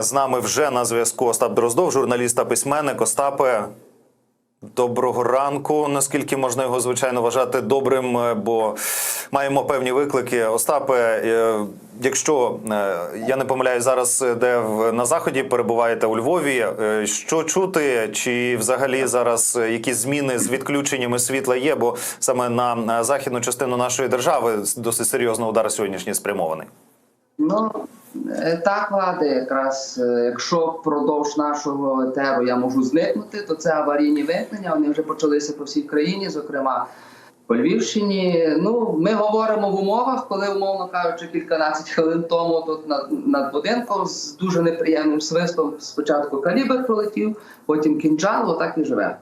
З нами вже на зв'язку Остап Дроздов, журналіст та письменник. Остапе, доброго ранку. Наскільки можна його звичайно вважати добрим, е, бо маємо певні виклики. Остапе, е, якщо е, я не помиляю зараз, де на заході перебуваєте у Львові, що чути, чи взагалі зараз якісь зміни з відключеннями світла є? Бо саме на західну частину нашої держави досить серйозно удар сьогоднішній спрямований. Ну так, влади, якраз е, якщо впродовж нашого етеру я можу зникнути, то це аварійні вимкнення. Вони вже почалися по всій країні, зокрема по Львівщині. Ну, ми говоримо в умовах, коли, умовно кажучи, кільканадцять хвилин тому тут над, над будинком з дуже неприємним свистом спочатку калібр пролетів, потім кінджал, отак і живе.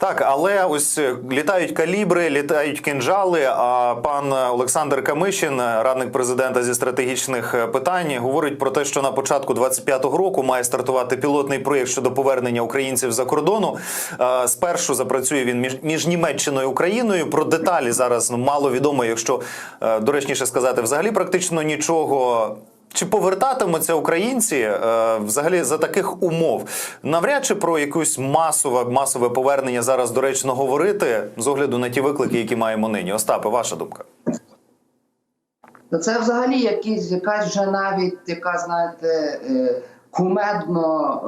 Так, але ось е, літають калібри, літають кинджали. А пан Олександр Камишин, радник президента зі стратегічних е, питань, говорить про те, що на початку 25-го року має стартувати пілотний проєкт щодо повернення українців за кордону. Е, Спершу запрацює він між, між Німеччиною і Україною. Про деталі зараз мало відомо, якщо е, доречніше сказати, взагалі практично нічого. Чи повертатимуться українці е, взагалі за таких умов? Навряд чи про якусь масове масове повернення зараз доречно говорити з огляду на ті виклики, які маємо нині. Остапе, ваша думка? Це взагалі якісь, якась вже навіть яка, знаєте, е, кумедно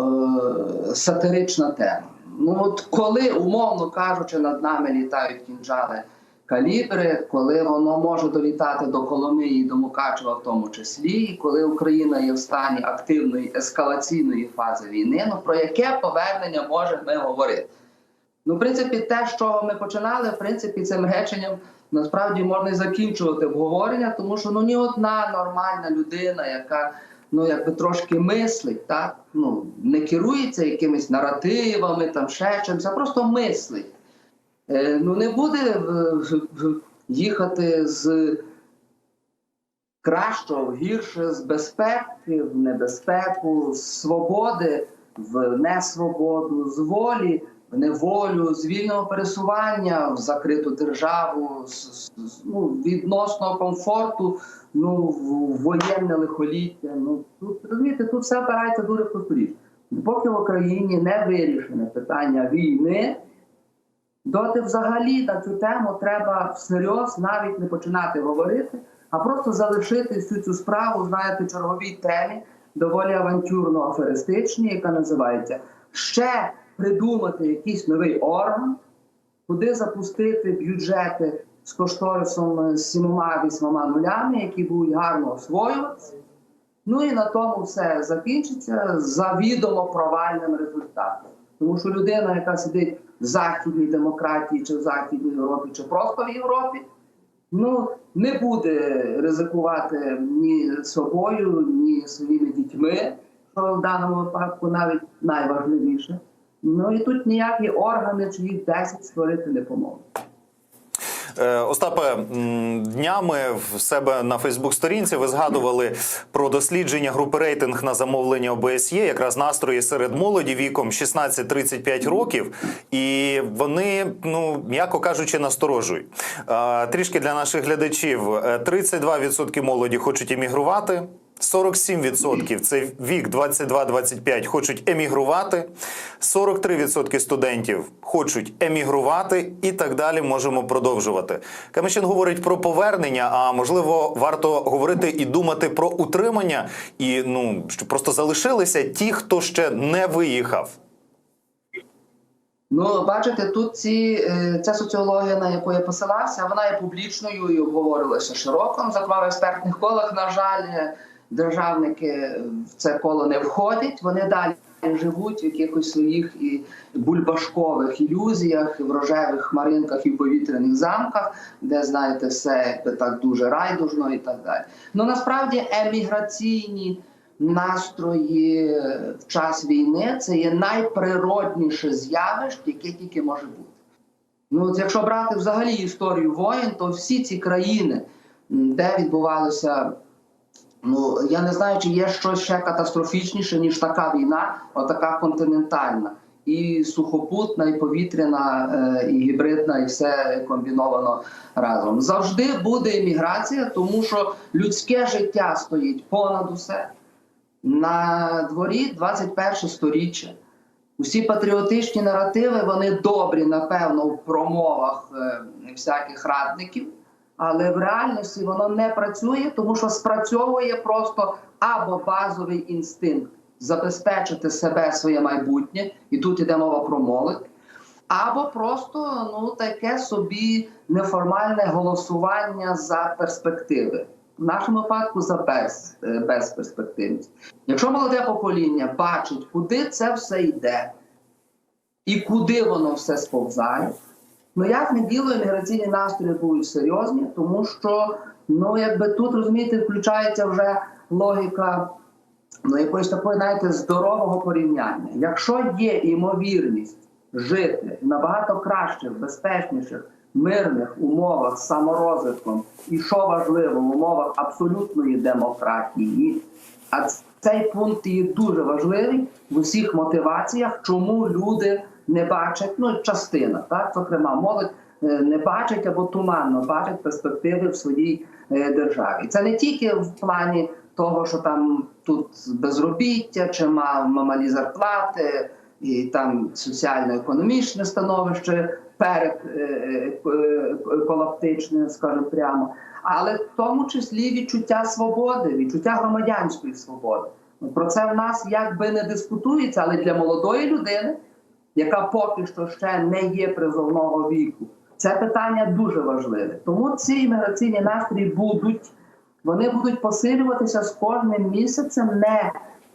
е, сатирична тема. Ну от коли, умовно кажучи, над нами літають кінжали калібри, коли воно може долітати до Коломиї, до Мукачева в тому числі, і коли Україна є в стані активної ескалаційної фази війни, ну про яке повернення можемо ми говорити? Ну, в принципі, те, з чого ми починали, в принципі, цим реченням насправді можна і закінчувати обговорення, тому що ну ні одна нормальна людина, яка ну якби трошки мислить, так ну не керується якимись наративами, там ще чимось, а просто мислить. Е, ну не буде в- їхати з кращого гірше, з безпеки в небезпеку, з свободи в несвободу, з волі в неволю, з вільного пересування в закриту державу, ну, відносно комфорту, ну в воєнне лихоліття. Ну тут розумієте, тут все опирається дуже просто річ. Поки в Україні не вирішене питання війни. Доти взагалі на цю тему треба всерйоз навіть не починати говорити, а просто залишити всю цю справу, знаєте, черговій темі, доволі авантюрно аферистичній, яка називається ще придумати якийсь новий орган, куди запустити бюджети з кошторисом з сімома вісьмома нулями, які будуть гарно освоюватися. Ну і на тому все закінчиться завідомо провальним результатом. Тому що людина, яка сидить західній демократії, чи в західній Європі, чи просто в Європі, ну не буде ризикувати ні собою, ні своїми дітьми, що в даному випадку навіть найважливіше. Ну і тут ніякі органи, чи їх 10 створити не поможуть. Е, Остапе, днями в себе на Фейсбук-сторінці ви згадували про дослідження групи рейтинг на замовлення ОБСЄ, якраз настрої серед молоді віком 16-35 років, і вони, ну м'яко кажучи, насторожують. Е, Трішки для наших глядачів: Е, 32% молоді хочуть емігрувати. 47% – це вік 22-25 хочуть емігрувати, 43% студентів хочуть емігрувати і так далі можемо продовжувати. Камишин говорить про повернення, а можливо варто говорити і думати про утримання, і ну щоб просто залишилися ті, хто ще не виїхав. Ну, бачите, тут ці, е, ця соціологія, на яку я посилався, вона є публічною і обговорювалася широко. Зокрема, в експертних колах, на жаль, е, державники в це коло не входять. Вони далі живуть в якихось своїх і бульбашкових ілюзіях, в рожевих хмаринках і в повітряних замках, де знаєте, все так дуже райдужно і так далі. Ну насправді еміграційні настрої в час війни це є найприродніше з'явище, яке тільки може бути. Ну, от якщо брати взагалі історію воєн, то всі ці країни, де відбувалося, ну я не знаю, чи є щось ще катастрофічніше, ніж така війна, отака континентальна, і сухопутна, і повітряна, е, і гібридна, і все комбіновано разом. Завжди буде еміграція, тому що людське життя стоїть понад усе. На дворі 21 сторіччя. Усі патріотичні наративи вони добрі, напевно, в промовах е, всяких радників, але в реальності воно не працює, тому що спрацьовує просто або базовий інстинкт забезпечити себе своє майбутнє, і тут іде мова про молодь, або просто ну таке собі неформальне голосування за перспективи. В нашому випадку за без, е, безперспективність. Якщо молоде покоління бачить, куди це все йде і куди воно все сповзає, ну як не діло, імміграційні настрої будуть серйозні, тому що ну якби тут розумієте, включається вже логіка ну, якоїсь такої, знаєте, здорового порівняння. Якщо є ймовірність жити в набагато кращих, безпечніших, мирних умовах з саморозвитком, і що важливо, в умовах абсолютної демократії, а цей пункт є дуже важливий в усіх мотиваціях, чому люди не бачать, ну частина, так, зокрема, молодь е, не бачить або туманно бачить перспективи в своїй е, державі. Це не тільки в плані того, що там тут безробіття, чи ма- малі зарплати, і там соціально-економічне становище перед е, колаптичне, скажімо прямо, але в тому числі відчуття свободи, відчуття громадянської свободи. Про це в нас якби не дискутується, але для молодої людини, яка поки що ще не є призовного віку, це питання дуже важливе. Тому ці імміграційні настрої будуть, вони будуть посилюватися з кожним місяцем не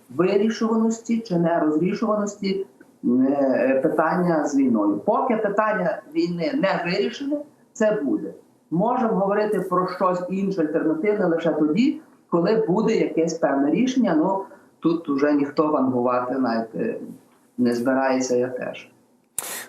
вирішуваності чи не розрішуваності е, питання з війною. Поки питання війни не вирішене, це буде. Можемо говорити про щось інше альтернативне лише тоді, коли буде якесь певне рішення. Ну тут вже ніхто вангувати навіть не збирається, я теж.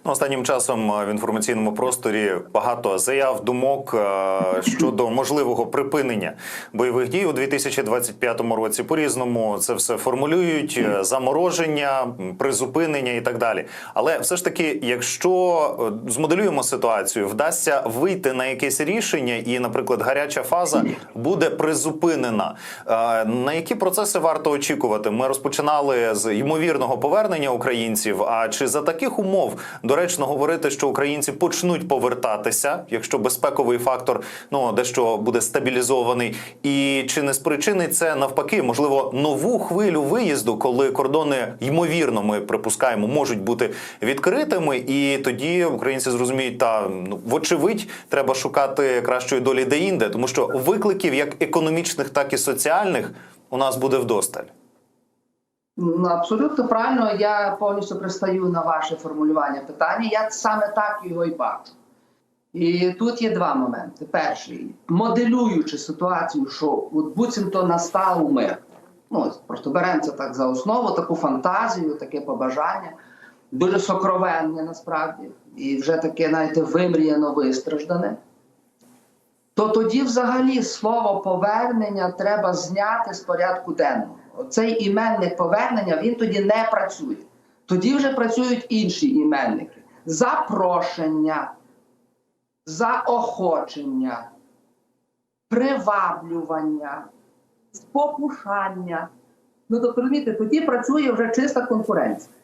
Ну, останнім часом е, в інформаційному просторі багато заяв, думок е, щодо можливого припинення бойових дій у 2025 році. По різному це все формулюють: е, замороження, призупинення і так далі. Але все ж таки, якщо змоделюємо ситуацію, вдасться вийти на якесь рішення, і, наприклад, гаряча фаза буде призупинена. На які процеси варто очікувати? Ми розпочинали з ймовірного повернення українців. А чи за таких умов доречно говорити, що українці почнуть повертатися, якщо безпековий фактор ну дещо буде стабілізований, і чи не спричинить це навпаки, можливо, нову хвилю виїзду, коли кордони ймовірно, ми припускаємо, можуть бути відкритими, і тоді українці зрозуміють, та ну вочевидь, треба шукати кращої долі де-інде, тому що викликів як економічних, так і соціальних у нас буде вдосталь. Ну, абсолютно правильно, я повністю пристаю на ваше формулювання питання. Я саме так його і бачу. І тут є два моменти. Перший, моделюючи ситуацію, що от буцімто настав мир. Ну, просто беремо це так за основу, таку фантазію, таке побажання, дуже сокровенне насправді, і вже таке, знаєте, вимріяно вистраждане. То тоді взагалі слово повернення треба зняти з порядку денного. Цей іменник повернення він тоді не працює. Тоді вже працюють інші іменники: запрошення, заохочення, приваблювання, спокушання. Ну, тобто, розумієте, тоді працює вже чиста конкуренція.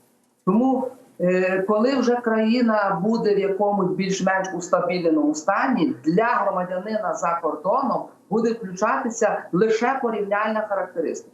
Тому, е, коли вже країна буде в якомусь більш-менш устабіленому стані, для громадянина за кордоном буде включатися лише порівняльна характеристика.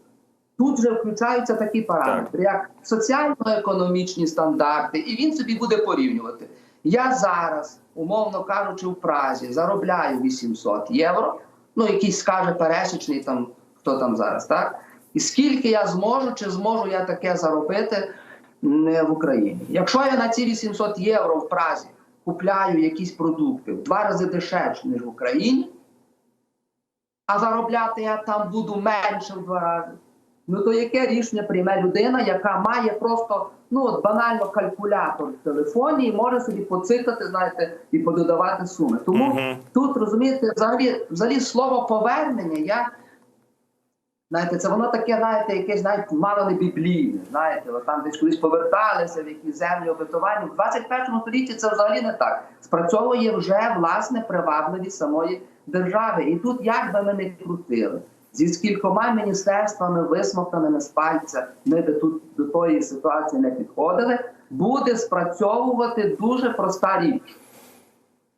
Тут вже включаються такі параметри, як соціально-економічні стандарти, і він собі буде порівнювати. Я зараз, умовно кажучи, в Празі заробляю 800 євро. Ну, якийсь скаже пересічний там, хто там зараз, так? І скільки я зможу, чи зможу я таке заробити не в Україні? Якщо я на ці 800 євро в Празі купляю якісь продукти в два рази дешевше, ніж в Україні, а заробляти я там буду менше в два рази. Ну то яке рішення прийме людина, яка має просто ну от банально калькулятор в телефоні і може собі поцикати, знаєте, і пододавати суми. Тому Мгм. тут розумієте, взагалі, взагалі слово повернення, я знаєте, це воно таке, знаєте, якесь навіть мало не біблійне. Знаєте, от там десь колись поверталися в якісь землі обетовані. В 21 столітті це взагалі не так. Спрацьовує вже власне привабливість самої держави. І тут як би ми не крутили. Зі скількома міністерствами, висмоктаними з пальця, ми би тут до тої ситуації не підходили, буде спрацьовувати дуже проста річ.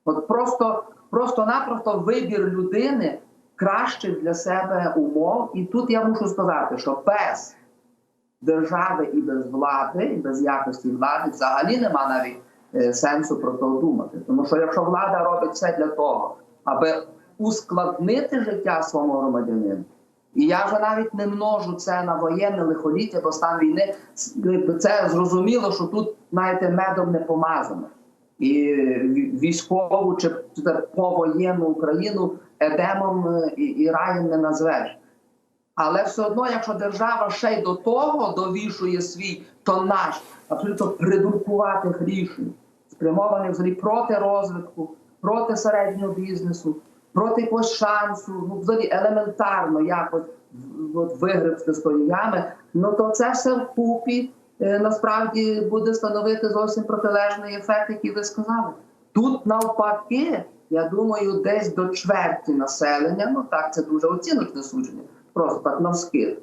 От просто, просто-напросто вибір людини кращих для себе умов. І тут я мушу сказати, що без держави і без влади, і без якості влади взагалі нема навіть е, сенсу про це думати. Тому що якщо влада робить все для того, аби ускладнити життя своєму громадянину, і я вже навіть не множу це на воєнне лихоліття, бо стан війни це зрозуміло, що тут, знаєте, медом не помазано. І військову чи повоєнну Україну едемом е, і, раєм не назвеш. Але все одно, якщо держава ще й до того довішує свій тонаж абсолютно придуркуватих рішень, спрямованих взагалі проти розвитку, проти середнього бізнесу, проти якогось шансу, ну взагалі елементарно якось от, вигребти з тої ями, ну то це все вкупі е, насправді буде становити зовсім протилежний ефект, який ви сказали. Тут навпаки, я думаю, десь до чверті населення, ну так це дуже оціночне судження, просто так навскид.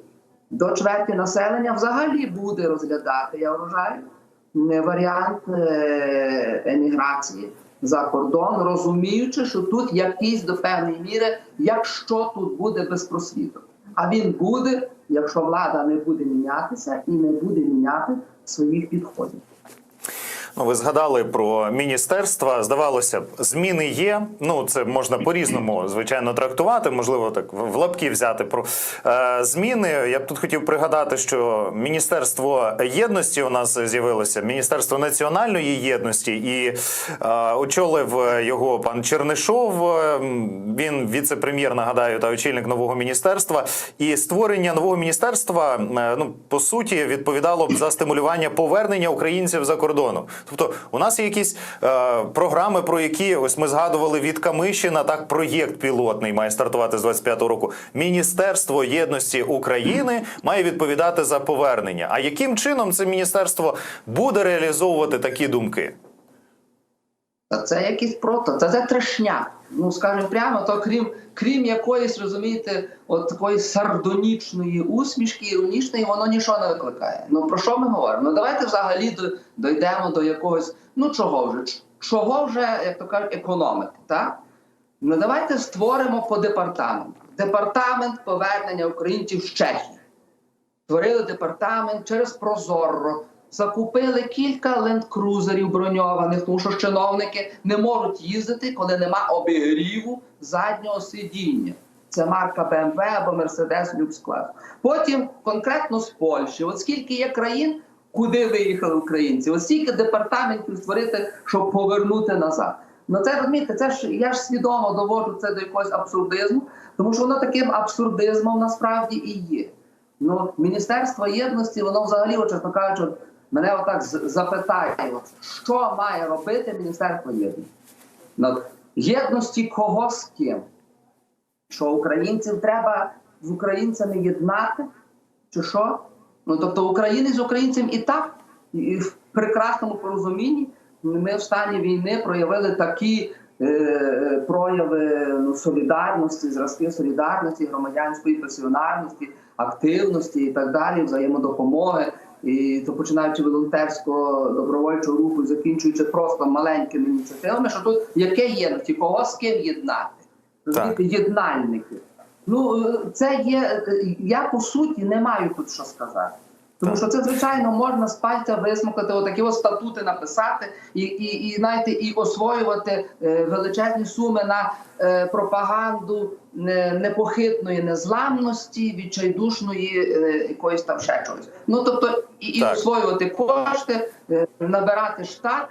До чверті населення взагалі буде розглядати, я вважаю, варіант е, еміграції за кордон, розуміючи, що тут якийсь до певної міри, якщо тут буде безпросвіток. А він буде, якщо влада не буде мінятися і не буде міняти своїх підходів. Ну, ви згадали про міністерства. Здавалося б, зміни є. Ну, це можна по-різному, звичайно, трактувати. Можливо, так в лапки взяти про е, зміни. Я б тут хотів пригадати, що Міністерство єдності у нас з'явилося, Міністерство національної єдності, і е, очолив його пан Чернишов. Він віце-прем'єр, нагадаю, та очільник нового міністерства. І створення нового міністерства, е, ну по суті, відповідало б за стимулювання повернення українців за кордону. Тобто, у нас є якісь е, програми, про які ось ми згадували від Камишина. Так, проєкт пілотний має стартувати з 25-го року. Міністерство єдності України має відповідати за повернення. А яким чином це міністерство буде реалізовувати такі думки? Це якийсь прото, це, це трешня. Ну скажімо прямо, то крім крім якоїсь, розумієте, от такої сардонічної усмішки, іронічної, воно нічого не викликає. Ну про що ми говоримо? Ну давайте взагалі дойдемо до якогось, ну чого вже, чого вже, як то кажуть, економити, так? Ну давайте створимо по департаменту. Департамент повернення українців з Чехії. Створили департамент через Прозорро, закупили кілька лендкрузерів броньованих, тому що чиновники не можуть їздити, коли нема обігріву заднього сидіння. Це марка BMW або Lux Class. Потім конкретно з Польщі. От скільки є країн, куди виїхали українці? От стільки департаментів створити, щоб повернути назад. Ну це розумієте, це ж я ж свідомо доводжу це до якогось абсурдизму, тому що воно таким абсурдизмом насправді і є. Ну, Міністерство єдності, воно взагалі, чесно кажучи, мене отак з- запитає, що має робити Міністерство єдності? Єдності кого з ким? Що українців треба з українцями єднати? Чи що? Ну тобто України з українцем і так, і в прекрасному порозумінні ми в стані війни проявили такі е, прояви ну, солідарності, зразки солідарності, громадянської пасіонарності, активності і так далі, взаємодопомоги. І то починаючи волонтерського добровольчого руху, і закінчуючи просто маленькими ініціативами, що тут яке єдності, кого з ким єднати? Розумієте, єднальники. Ну, е, це є. е, Я по суті не маю тут що сказати. Тому що це, звичайно, можна з пальця висмокати, отакі ось статути написати і, і, і, знаєте, і освоювати е, величезні суми на е, пропаганду непохитної незламності, відчайдушної е, якоїсь там ще чогось. Ну тобто, і, і освоювати кошти, набирати штат,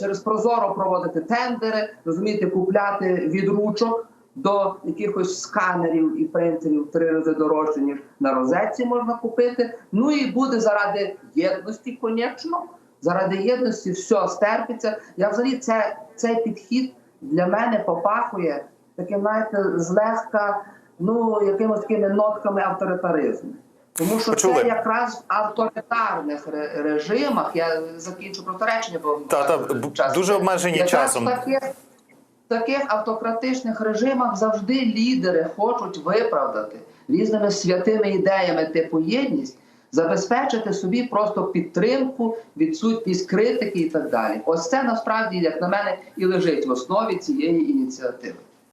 через прозоро проводити тендери, розумієте, купляти від ручок до якихось сканерів і принтерів три рази дорожче, ніж на розетці можна купити. Ну і буде заради єдності, конечно. Заради єдності все стерпиться. Я взагалі це, цей підхід для мене попахує таким, знаєте, злегка, ну, якимось такими нотками авторитаризму. Тому що Почули. це якраз в авторитарних режимах. Я закінчу просто речення, бо Та, та, час дуже обмежені часом. в таких автократичних режимах завжди лідери хочуть виправдати різними святими ідеями типу єдність, забезпечити собі просто підтримку, відсутність критики і так далі. Ось це насправді, як на мене, і лежить в основі цієї ініціативи.